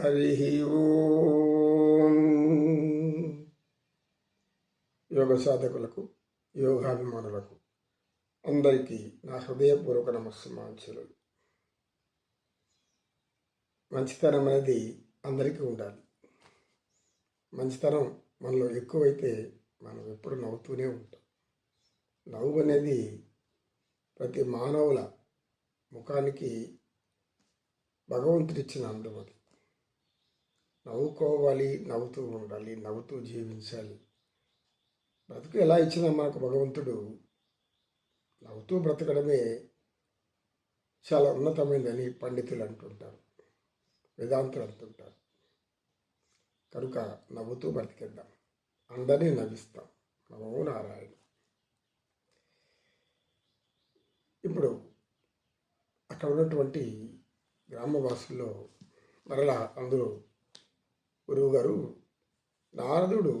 హరి యోగ సాధకులకు యోగాభిమానులకు అందరికీ నా హృదయపూర్వక నమస్సుమాంచలు. మంచితనం అనేది అందరికీ ఉండాలి. మంచితనం మనలో ఎక్కువైతే మనం ఎప్పుడు నవ్వుతూనే ఉంటాం. నవ్వు అనేది ప్రతి మానవుల ముఖానికి భగవంతుడిచ్చిన అందం అది. నవ్వుకోవాలి నవ్వుతూ ఉండాలి నవ్వుతూ జీవించాలి. బ్రతుకు ఎలా ఇచ్చినా మనకు భగవంతుడు నవ్వుతూ బ్రతకడమే చాలా ఉన్నతమైనదని పండితులు అంటుంటారు వేదాంతులు అంటుంటారు. కనుక నవ్వుతూ బ్రతికేద్దాం. అందరినీ నవ్విస్తాం. నమో నారాయణ. ఇప్పుడు అక్కడ ఉన్నటువంటి గ్రామవాసుల్లో మరలా అందరూ గురువు గారు నారదుడు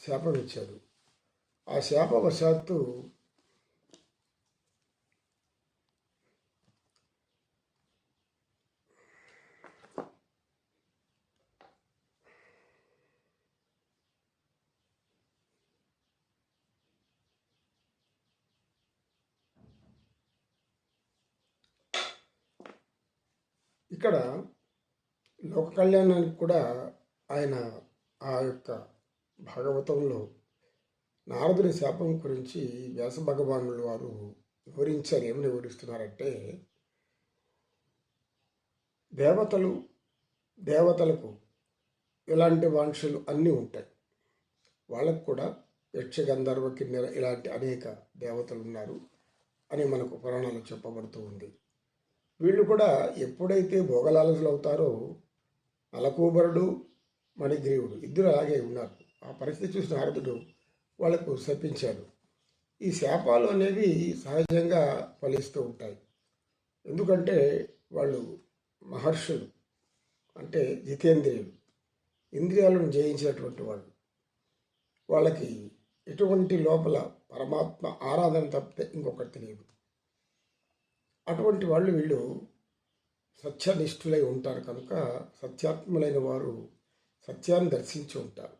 శాపమిచ్చాడు ఆ శాపవశాత్తు ఇక్కడ లోక కళ్యాణానికి కూడా ఆయన ఆ యొక్క భాగవతంలో నారదుని శాపం గురించి వ్యాస భగవానులు వారు వివరించారు. ఏమని వివరిస్తున్నారంటే దేవతలు దేవతలకు ఇలాంటి వాంక్షలు అన్నీ ఉంటాయి. వాళ్ళకు కూడా యక్ష గంధర్వ కిన్నెర ఇలాంటి అనేక దేవతలు ఉన్నారు అని మనకు పురాణాలు చెప్పబడుతూ ఉంది. వీళ్ళు కూడా ఎప్పుడైతే భోగలాలసులు అవుతారో అలకూబరుడు మణిగ్రీవుడు. ఇద్దరు అలాగే ఉన్నారు. ఆ పరిస్థితి చూసిన నారదుడు వాళ్ళకు శపించాడు. ఈ శాపాలు అనేవి సహజంగా ఫలిస్తూ ఉంటాయి. ఎందుకంటే వాళ్ళు మహర్షులు అంటే జితేంద్రియులు ఇంద్రియాలను జయించినటువంటి వాళ్ళు. వాళ్ళకి ఎటువంటి లోపల పరమాత్మ ఆరాధన తప్పితే ఇంకొకటి తెలియదు. అటువంటి వాళ్ళు వీళ్ళు సత్యనిష్ఠులై ఉంటారు కనుక సత్యాత్ములైన వారు సత్యాన్ని దర్శించి ఉంటారు.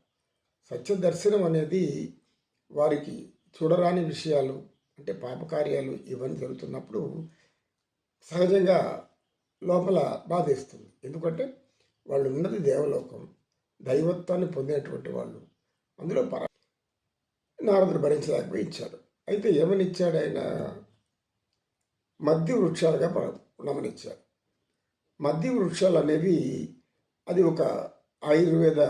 సత్య దర్శనం అనేది వారికి చూడరాని విషయాలు అంటే పాపకార్యాలు ఇవన్నీ జరుగుతున్నప్పుడు సహజంగా లోపల బాధేస్తుంది. ఎందుకంటే వాళ్ళు ఉన్నది దేవలోకం దైవత్వాన్ని పొందినటువంటి వాళ్ళు. అందులో పర నారదుడు భరించలేకపోయి ఇచ్చాడు. అయితే ఏమని ఇచ్చాడు ఆయన? మద్య వృక్షాలుగా ఉండమనిచ్చాడు మద్య వృక్షాలు అనేవి అది ఒక ఆయుర్వేద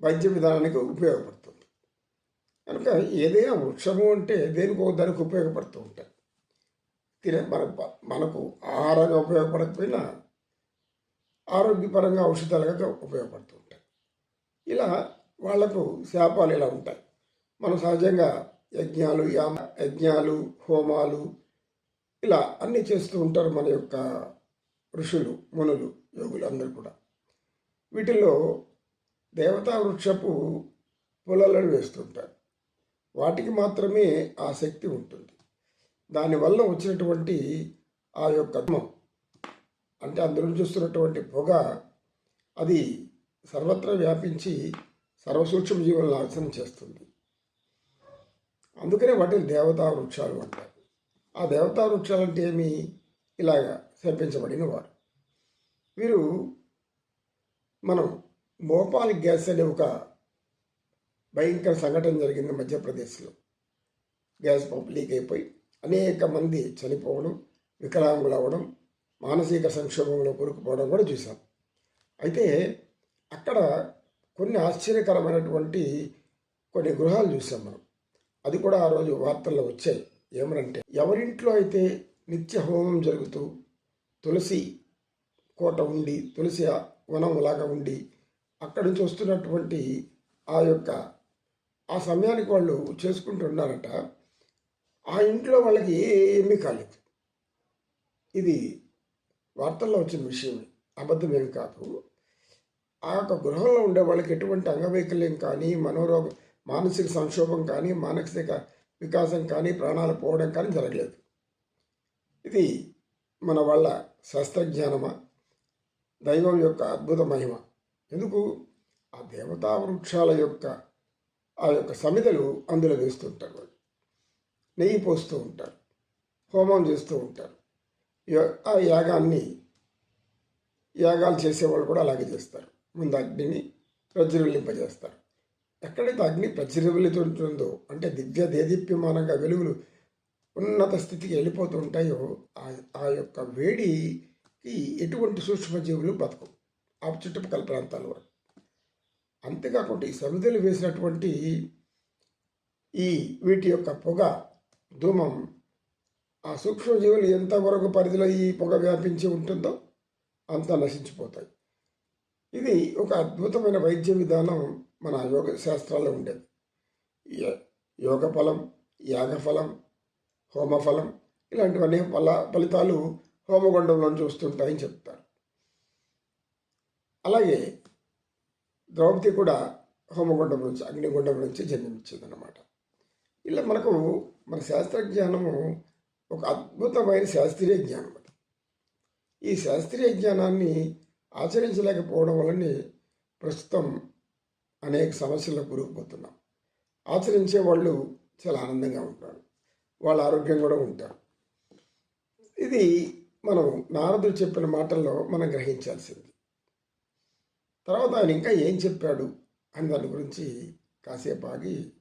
వైద్య విధానానికి ఉపయోగపడుతుంది. కనుక ఏదైనా వృక్షము అంటే దేనికో దానికి ఉపయోగపడుతూ ఉంటాయి. తినే మన మనకు ఆహారంగా ఉపయోగపడకపోయినా ఆరోగ్యపరంగా ఔషధాలుగా ఉపయోగపడుతూ ఉంటాయి. ఇలా వాళ్ళకు శాపాలు ఇలా ఉంటాయి. మనం సహజంగా యజ్ఞాలు యామ యజ్ఞాలు హోమాలు ఇలా అన్నీ చేస్తూ ఉంటారు మన యొక్క ఋషులు మునులు. యోగులు అందరూ కూడా. వీటిల్లో దేవతా వృక్షపు పొలాలను వేస్తుంటారు. వాటికి మాత్రమే ఆ శక్తి ఉంటుంది. దానివల్ల వచ్చినటువంటి ఆ యొక్క అంటే అందులో చూస్తున్నటువంటి పొగ అది సర్వత్రా వ్యాపించి సర్వసూక్ష్మ జీవులను నాశనం చేస్తుంది. అందుకనే వాటిని దేవతా వృక్షాలు అంటారు. ఆ దేవతా వృక్షాలు అంటే ఏమి? ఇలాగా శపించబడిన వారు. వీరు మనం భోపాల్ గ్యాస్ అనే ఒక భయంకర సంఘటన జరిగింది మధ్యప్రదేశ్లో. గ్యాస్ పంప్ లీక్ అయిపోయి అనేక మంది చనిపోవడం వికలాంగులు అవ్వడం మానసిక సంక్షోభంలో కొరుకుపోవడం కూడా చూసాం అయితే అక్కడ కొన్ని ఆశ్చర్యకరమైనటువంటి కొన్ని గృహాలు చూసాం మనం. అది కూడా ఆ రోజు వార్తల్లో వచ్చాయి. ఏమనంటే ఎవరింట్లో అయితే నిత్య హోమం జరుగుతూ తులసి కోట ఉండి తులసి వనం లాగా ఉండి అక్కడి నుంచి వస్తున్నటువంటి ఆ యొక్క ఆ సమయానికి వాళ్ళు చేసుకుంటున్నారట. ఆ ఇంట్లో వాళ్ళకి ఏమీ కాలేదు. ఇది వార్తల్లో వచ్చిన విషయం. అబద్ధమేం కాదు. ఆ యొక్క గృహంలో ఉండే వాళ్ళకి ఎటువంటి అంగవైకల్యం కానీ మనోరోగ మానసిక సంక్షోభం కానీ మానసిక వికాసం కానీ ప్రాణాలు పోవడం కానీ జరగలేదు. ఇది మన వాళ్ళ శాస్త్రజ్ఞానమా? దైవం యొక్క అద్భుత మహిమ ఎందుకు? ఆ దేవతా వృక్షాల యొక్క ఆ యొక్క సమితలు అందులో వేస్తుంటారు వాళ్ళు. నెయ్యి పోస్తూ ఉంటారు హోమం చేస్తూ ఉంటారు. ఆ యాగాన్ని యాగాలు చేసేవాళ్ళు కూడా అలాగే చేస్తారు. ముందు అగ్నిని ప్రజ్వలింపజేస్తారు. ఎక్కడైతే అగ్ని ప్రజ్వలితుంటుందో అంటే దివ్య దేదీప్యమానంగా వెలుగులు ఉన్నత స్థితికి వెళ్ళిపోతూ ఉంటాయో ఆ ఆ యొక్క వేడి ఎటువంటి సూక్ష్మజీవులు బతకవు ఆ చుట్టుపక్కల ప్రాంతాల వరకు. అంతేకాకుండా ఈ సమిధులు వేసినటువంటి ఈ వీటి యొక్క పొగ ధూమం ఆ సూక్ష్మజీవులు ఎంతవరకు పరిధిలో ఈ పొగ వ్యాపించి ఉంటుందో అంతా నశించిపోతాయి. ఇది ఒక అద్భుతమైన వైద్య విధానం మన యోగ శాస్త్రాల్లో ఉండేది. యోగ ఫలం యాగ ఫలం హోమఫలం ఇలాంటివన్నీ ఫల ఫలితాలు హోమగుండంలో చూస్తుంటాయని చెప్తారు. అలాగే ద్రౌపది కూడా హోమగుండం నుంచి అగ్నిగుండం నుంచి జన్మించిందన్నమాట. ఇలా మనకు మన శాస్త్రజ్ఞానము ఒక అద్భుతమైన శాస్త్రీయ జ్ఞానం అది. ఈ శాస్త్రీయ జ్ఞానాన్ని ఆచరించలేకపోవడం వల్లనే ప్రస్తుతం అనేక సమస్యలకు కూరుకుపోతున్నాం ఆచరించే వాళ్ళు చాలా ఆనందంగా ఉంటారు. వాళ్ళ ఆరోగ్యం కూడా ఉంటారు. ఇది మనం నారదుడు చెప్పిన మాటల్లో మనం గ్రహించాల్సింది. తర్వాత ఆయన ఇంకా ఏం చెప్పాడు అని దాని గురించి కాసేపు ఆగి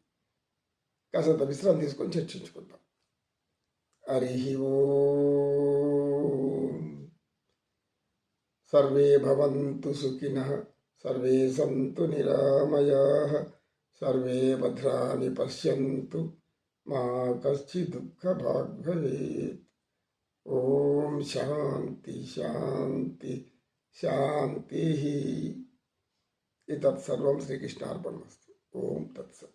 కాసేంత విశ్రాంతి తీసుకొని చర్చించుకుందాం. హరి ఓ. సర్వే భవంతు సుఖిన సర్వే సంతు నిరామయా సర్వే భద్రాని పశ్యంతు మా కశ్చిత్ ओम शांति शांति शांति ही। तत्सर्व श्रीकृष्णार्पणमस्तु। ओम तत्सव